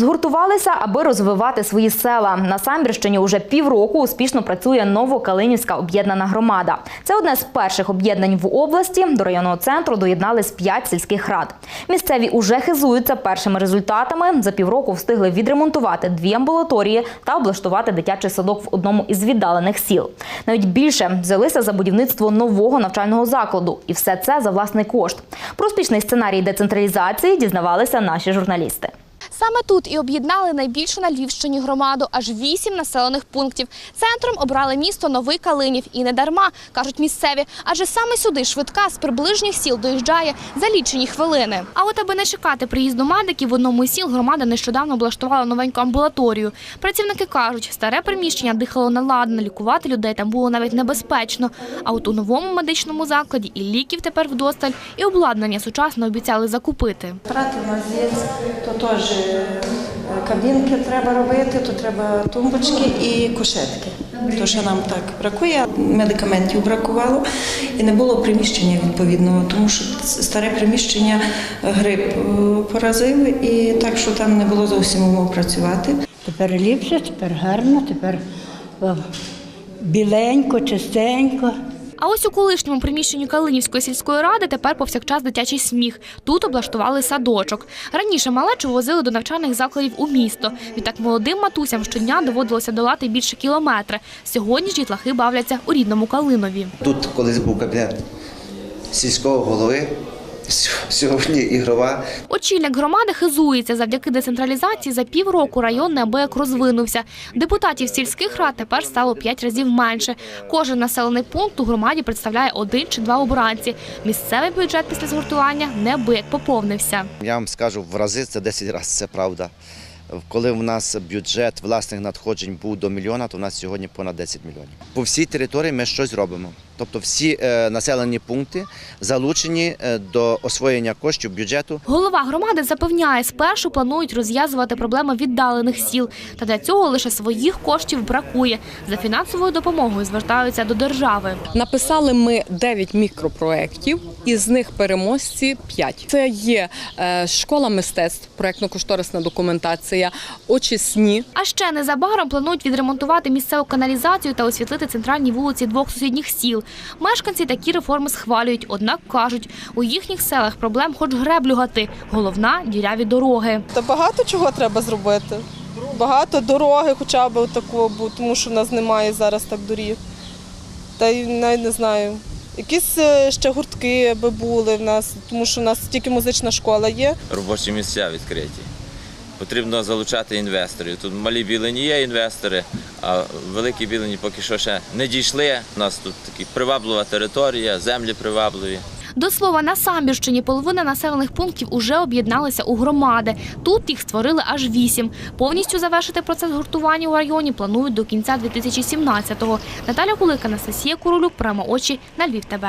Згуртувалися, аби розвивати свої села. На Самбірщині уже півроку успішно працює Новокалинівська об'єднана громада. Це одне з перших об'єднань в області. До районного центру доєднались п'ять сільських рад. Місцеві уже хизуються першими результатами. За півроку встигли відремонтувати дві амбулаторії та облаштувати дитячий садок в одному із віддалених сіл. Навіть більше взялися за будівництво нового навчального закладу, і все це за власний кошт. Про успішний сценарій децентралізації дізнавалися наші журналісти. Саме тут і об'єднали найбільшу на Львівщині громаду аж вісім населених пунктів. Центром обрали місто Новий Калинів. І не дарма, кажуть місцеві, адже саме сюди швидка з приближніх сіл доїжджає за лічені хвилини. А от аби не чекати приїзду медиків, в одному із сіл громада нещодавно облаштувала новеньку амбулаторію. Працівники кажуть, старе приміщення дихало наладно, лікувати людей там було навіть небезпечно. А от у новому медичному закладі і ліків тепер вдосталь, і обладнання сучасно обіцяли закупити. Прати у нас є, то теж кабінки треба робити, то треба тумбочки і кушетки. То, що нам так бракує, медикаментів бракувало і не було приміщення відповідного, тому що старе приміщення е, грип е, поразив, і так, що там не було зовсім умов працювати. Тепер ліпше, тепер гарно, тепер біленько, чистенько. А ось у колишньому приміщенні Калинівської сільської ради тепер повсякчас дитячий сміх. Тут облаштували садочок. Раніше малечу возили до навчальних закладів у місто. Відтак молодим матусям щодня доводилося долати більше кілометри. Сьогодні ж дітлахи бавляться у рідному Калинові. Тут колись був кабінет сільського голови, сьогодні ігрова. Очільник громади хизується. Завдяки децентралізації за півроку район неабияк розвинувся. Депутатів сільських рад тепер стало п'ять разів менше. Кожен населений пункт у громаді представляє один чи два обранці. Місцевий бюджет після згуртування неабияк поповнився. Я вам скажу, в рази це 10 разів, це правда. Коли в нас бюджет власних надходжень був до мільйона, то в нас сьогодні понад 10 мільйонів. По всій території ми щось робимо. Тобто всі е, населені пункти залучені е, до освоєння коштів бюджету. Голова громади запевняє, спершу планують розв'язувати проблеми віддалених сіл. Та для цього лише своїх коштів бракує. За фінансовою допомогою звертаються до держави. Написали ми 9 мікропроєктів, із них переможці 5. Це є е, школа мистецтв, проєктно-кошторисна документація, очисні. А ще незабаром планують відремонтувати місцеву каналізацію та освітлити центральні вулиці двох сусідніх сіл. Мешканці такі реформи схвалюють, однак кажуть, у їхніх селах проблем хоч греблю гати. Головна діряві дороги. Та багато чого треба зробити. Багато дороги хоча б такого, тому що в нас немає зараз так доріг. Та й навіть не знаю. Якісь е, ще гуртки би були в нас, тому що в нас тільки музична школа є. робочі місця відкриті. Потрібно залучати інвесторів. Тут малі білені є інвестори, а великі білені поки що ще не дійшли. У нас тут такі приваблива територія, землі привабливі. До слова, на Самбірщині половина населених пунктів уже об'єдналися у громади. Тут їх створили аж вісім. Повністю завершити процес гуртування у районі планують до кінця 2017-го. Наталя Кулик, Анастасія Куролюк, прямо очі на Львів ТВ.